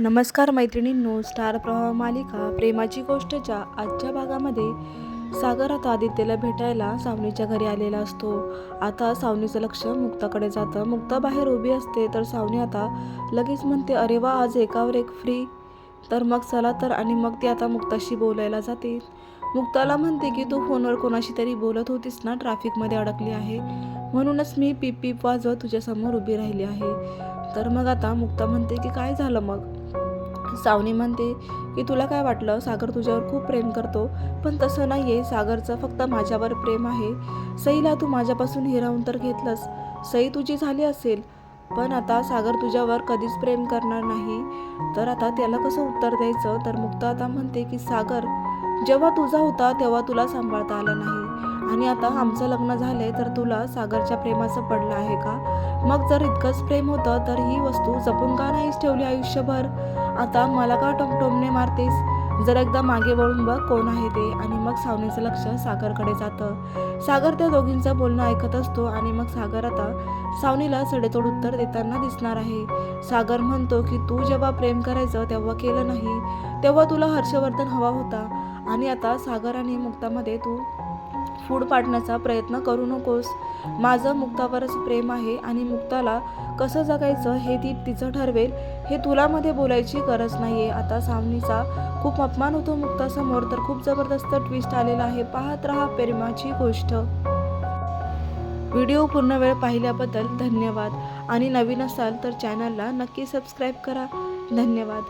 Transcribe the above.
नमस्कार मैत्रिणींनो स्टार प्रवाह मालिका प्रेमाची गोष्टच्या आजच्या भागामध्ये सागर आता आदित्यला भेटायला सावनीच्या घरी आलेला असतो. आता सावनीचं लक्ष मुक्ताकडे जातं. मुक्ता बाहेर उभी असते तर सावनी आता लगेच म्हणते अरे वा आज एकावर एक फ्री तर मग चला तर आणि मग ती आता मुक्ताशी बोलायला जाते. मुक्ताला म्हणते की तू फोनवर कोणाशी तरी बोलत होतीस ना ट्रॅफिकमध्ये अडकली आहे. म्हणूनच मी पीप पीप वाजवत तुझ्यासमोर उभी राहिली आहे. तर मग आता मुक्ता म्हणते की काय झालं मग? सावनी म्हणते की तुला काय वाटलं? सागर तुझ्यावर खूप प्रेम करतो. पण तसं नाही आहे सागरचं फक्त माझ्यावर प्रेम आहे. सईला तू माझ्यापासून हिरावून तर घेतलंस. सई तुझी झाली असेल. पण आता सागर तुझ्यावर कधीच प्रेम करणार नाही. तर आता त्याला कसं उत्तर द्यायचं? तर मुक्ता आता म्हणते की सागर जेव्हा तुझा होता तेव्हा तुला सांभाळता आलं नाही. आणि आता आमचं लग्न झाले तर तुला सागरच्या प्रेमाचं पडलं आहे का? मग जर इतकंच प्रेम होतं तर ही वस्तू जपून का नाहीच ठेवली आयुष्यभर? आता मला का टोमटोमने मारतेस? जर एकदा मागे वळून बघ कोण आहे ते आणि मग सावनेचं लक्ष सागरकडे जातं. सागर त्या दोघींचं बोलणं ऐकत असतो आणि मग सागर आता सावनीला सडेतोड उत्तर देताना दिसणार आहे. सागर म्हणतो की तू जेव्हा प्रेम करायचं तेव्हा केलं नाही. तेव्हा तुला हर्षवर्धन हवा होता. आणि आता सागर आणि मुक्तामध्ये तू फूड पाडण्याचा प्रयत्न करू नकोस. माझं मुक्तावरच प्रेम आहे आणि मुक्ताला कसं जगायचं हे ती तिचं ठरवेल हे तुला मध्ये बोलायची गरज नाही आहे आता सामनीचा खूप अपमान होतो मुक्तासमोर तर खूप जबरदस्त ट्विस्ट आलेला आहे. पाहत राहा प्रेमाची गोष्ट. व्हिडिओ पूर्ण वेळ पाहिल्याबद्दल धन्यवाद. आणि नवीन असाल तर चॅनलला नक्की सबस्क्राईब करा. धन्यवाद.